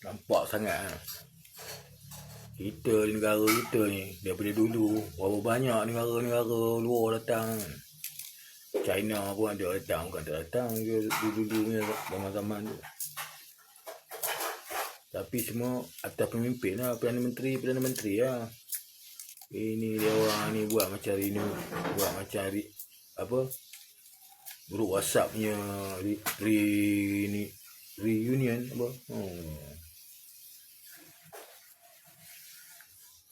Nampak sangat ha. Kita di negara kita ni Daripada dulu Berapa banyak negara-negara luar datang. China pun ada datang Bukan tak datang ke dulu-dulu ni Zaman-zaman tu. Tapi semua Atas pemimpin lah Perdana Menteri Perdana Menteri lah. Ini dia orang ni Buat macam ini Buat macam Apa? Grup whatsapp punya re, re, ni, Reunion apa? Hmm.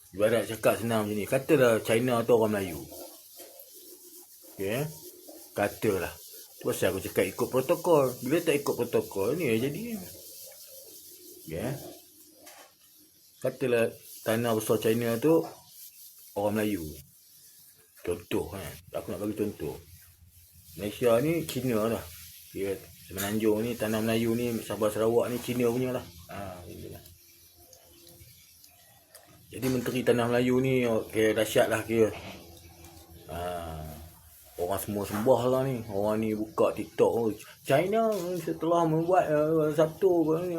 Ibarat cakap senang macam ni. Katalah China tu orang Melayu. Okay. Katalah. Tu pasal aku cakap ikut protokol. Bila tak ikut protokol ni yang jadi. Okay. Katalah tanah besar China tu orang Melayu. Contoh kan. Aku nak bagi contoh. Malaysia ni Cina lah. Dia Semenanjung ni tanah Melayu ni Sabah Sarawak ni Cina punya lah. Ha, lah. Jadi menteri tanah Melayu ni okay, dahsyat lah kira. Ha, orang semua sembah lah ni. Orang ni buka TikTok. Oh, China setelah membuat uh, Sabtu ni.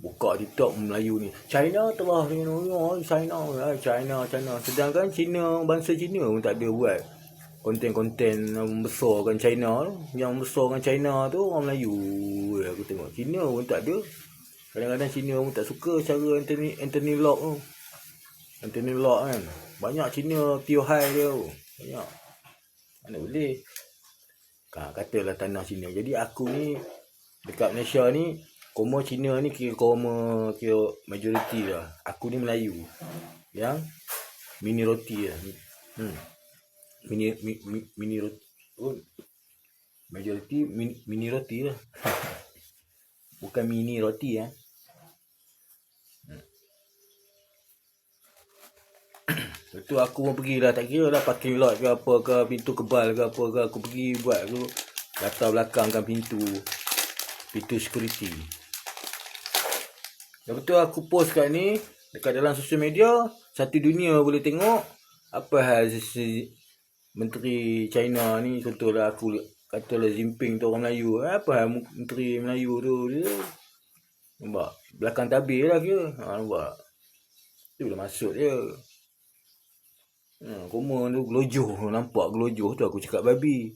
Buka TikTok Melayu ni. China telah ni. Oh, China. Uh, China, China. Sedangkan China, bangsa China pun tak ada buat konten-konten membesarkan China tu. Yang membesarkan China tu orang Melayu. Aku tengok. China pun tak ada. Kadang-kadang China pun tak suka cara Anthony, Anthony Locke tu. Anthony Locke kan. Banyak Cina Tio Hai dia. Banyak. Mana boleh. Ha, Katalah tanah Cina. Jadi aku ni Dekat Malaysia ni Koma Cina ni kira koma Kira majoriti lah. Aku ni Melayu. Yang Mini roti lah hmm. Mini mi, mi, Mini roti. Oh. Majoriti mini, mini roti lah. Bukan mini roti ya. Itu aku pun pergi lah tak kira lah parking lot ke apa ke pintu kebal ke apa ke aku pergi buat aku latar belakangkan pintu pintu security. Lepas tu aku post kat ni dekat dalam sosial media satu dunia boleh tengok apa hal si menteri China ni contohlah aku katalah Jinping tu orang Melayu. Apa hal menteri Melayu tu dia nampak belakang tabir lah kira. Ha, nampak. Tu boleh masuk dia Hmm, koma tu gelojoh. Nampak gelojoh tu aku cakap babi.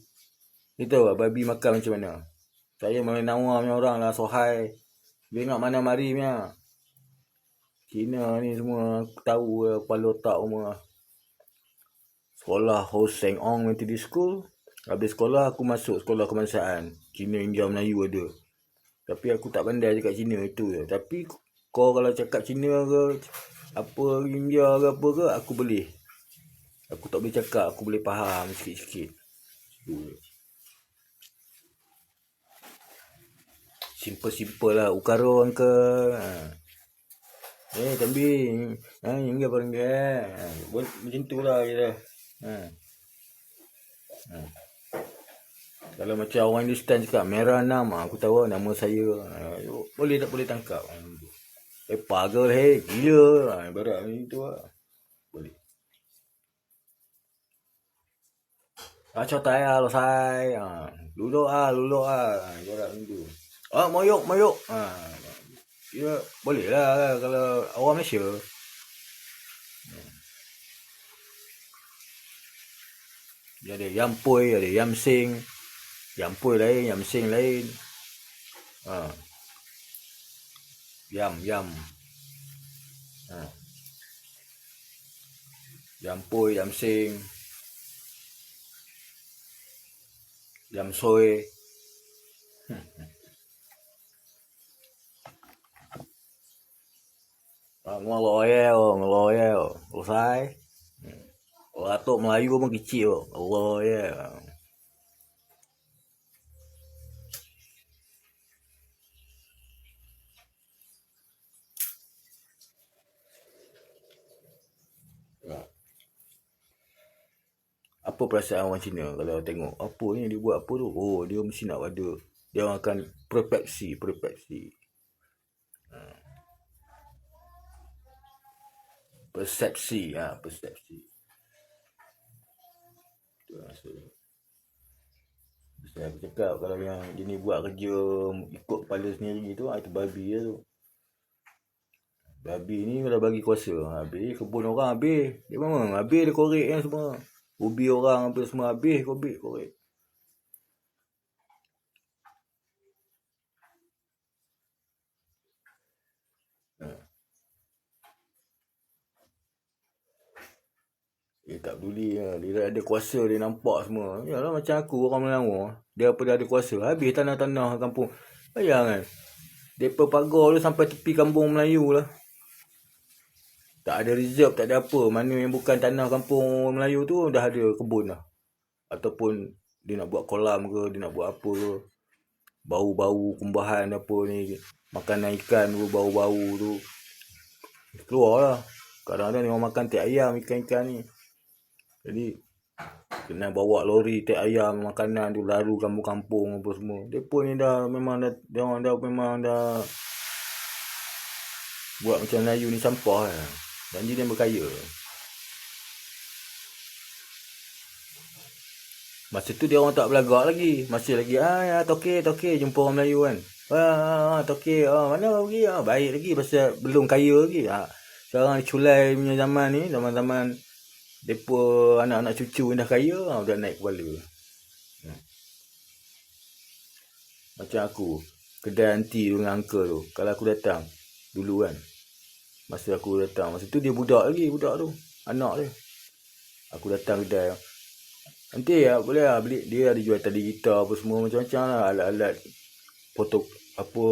Dia tahu babi makan macam mana? Saya main nawar punya orang lah. Sohai. Nak mana mari punya. Cina ni semua aku tahu lah. Kepala otak semua. Sekolah Ho Seng Ong Methodist School. Habis sekolah aku masuk sekolah kebangsaan. Cina, India, Melayu ada. Tapi aku tak pandai cakap Cina itu je. Tapi kau kalau cakap Cina ke apa India ke apa ke aku boleh. Aku tak boleh cakap Aku boleh faham sikit-sikit Simple-simple lah Ukaro ke ha. Eh kambing ha, Yang dia paling dia ha. Macam tu lah kita. Ha. Ha. Kalau macam orang Hindustan cakap Merah nama Aku tahu nama saya ha. Boleh tak boleh tangkap Eh pagal hei Gila ha. Ibarat macam tu lah Boleh Ah cotai ah losai. Ah. Duduk ah, duduk ah. Jarak minggu. Ah moyok moyok. Ah. Ya boleh lah kalau orang Malaysia. Dia ada yam pui, ada yam sing. Yam pui lain, yam sing lain. Ha. Yam, yam. Ha. Yam pui, yam sing. làm xôi Ngeloyel, ngeloyel, selesai. Lato Melayu mah kecil, ngeloyel. Apa perasaan orang Cina kalau tengok apa ni dia buat apa tu oh dia mesti nak ada dia akan perfeksi perfeksi ha. persepsi ha persepsi tu rasa saya aku cakap kalau yang dia ni buat kerja ikut kepala sendiri tu ah, itu babi lah tu Babi ni kalau bagi kuasa. Habis kebun orang habis. Dia memang habis dia korek kan semua. Ubi orang apa semua habis korek korek. Dia tak peduli lah. Dia dah ada kuasa dia nampak semua. Yalah macam aku orang Melangor. Dia apa dia ada kuasa. Habis tanah-tanah kampung. Bayang kan. Depa pagar tu sampai tepi kampung Melayu lah. Tak ada reserve, tak ada apa. Mana yang bukan tanah kampung Melayu tu dah ada kebun lah. Ataupun dia nak buat kolam ke, dia nak buat apa ke. Bau-bau kumbahan apa ni. Makanan ikan tu, bau-bau tu. Keluar lah. Kadang-kadang dia makan tek ayam ikan-ikan ni. Jadi kena bawa lori tek ayam makanan tu lalu kampung-kampung apa semua. Depa ni dah memang dah dia orang dah memang dah buat macam Melayu ni sampah lah. Janji dia berkaya. Masa tu dia orang tak belagak lagi. Masih lagi ah ya toke toke jumpa orang Melayu kan. Ah, ah toke ah mana pergi ah baik lagi pasal belum kaya lagi. Ah sekarang culai punya zaman ni zaman-zaman Depa anak-anak cucu dah kaya ha, dah naik kepala. Hmm. Macam aku, kedai anti dengan uncle tu. Kalau aku datang dulu kan. Masa aku datang, masa tu dia budak lagi, budak tu. Anak dia. Aku datang kedai. Nanti ya boleh lah beli. Dia ada jual tadi gitar apa semua macam-macam lah. Alat-alat foto apa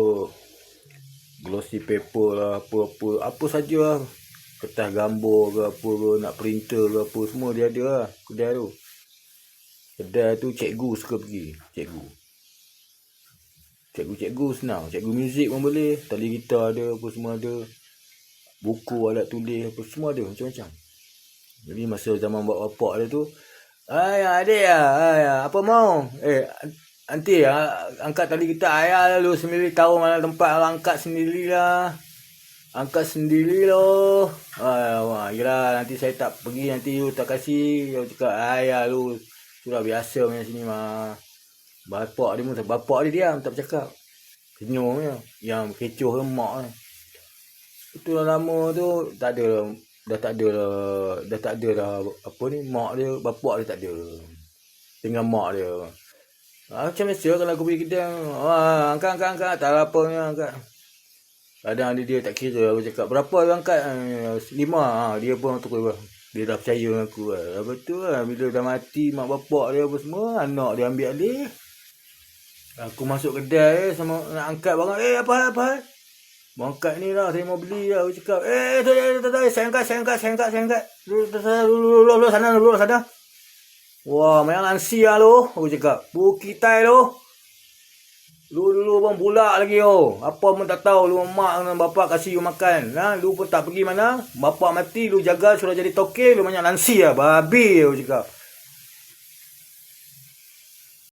glossy paper lah apa-apa. Apa saja lah. Kertas gambar ke apa ke nak printer ke apa semua dia ada lah kedai tu. Kedai tu cikgu suka pergi cikgu. Cikgu-cikgu senang. Cikgu muzik pun boleh. Tali gitar ada apa semua ada buku alat tulis apa semua ada macam-macam jadi masa zaman buat bapak dia tu Ay, adik ya, ay, apa mau? Eh, nanti ya, angkat tali gitar ayah lalu sendiri tahu mana tempat angkat sendirilah angkat sendiri loh. Ah, wah, kira nanti saya tak pergi nanti you tak kasih. You cakap, ayah lu. Sudah biasa macam sini mah. Bapak dia pun, bapak dia diam tak bercakap. Senyum je. Yang kecoh ke mak ni. Itu dah lama tu, tak ada dah tak ada lah, dah tak ada dah apa ni, mak dia, bapak dia tak ada. Tinggal mak dia. Ah, macam biasa kalau aku pergi kedai. Ah, angkat, angkat, angkat. Tak ada apa ni, angkat. Kadang dia, dia tak kira aku cakap berapa dia angkat uh, lima ha, dia pun tu dia dah percaya dengan aku lah. Dah betul lah bila dah mati mak bapak dia apa semua anak dia ambil alih. Aku masuk kedai eh, sama nak angkat barang eh apa apa. Mau angkat ni lah saya mau beli lah aku cakap eh tu tu tu saya angkat saya angkat saya angkat saya angkat. Dulu dulu sana dulu sana. Wah, main lansi lah lu. Aku cakap, bukitai lu. Lu dulu bang bulak lagi yo. Apa pun tak tahu lu mak dengan bapak kasih you makan. Ha, lu pun tak pergi mana? Bapak mati lu jaga sudah jadi toke lu banyak nansi ah. Babi aku cakap.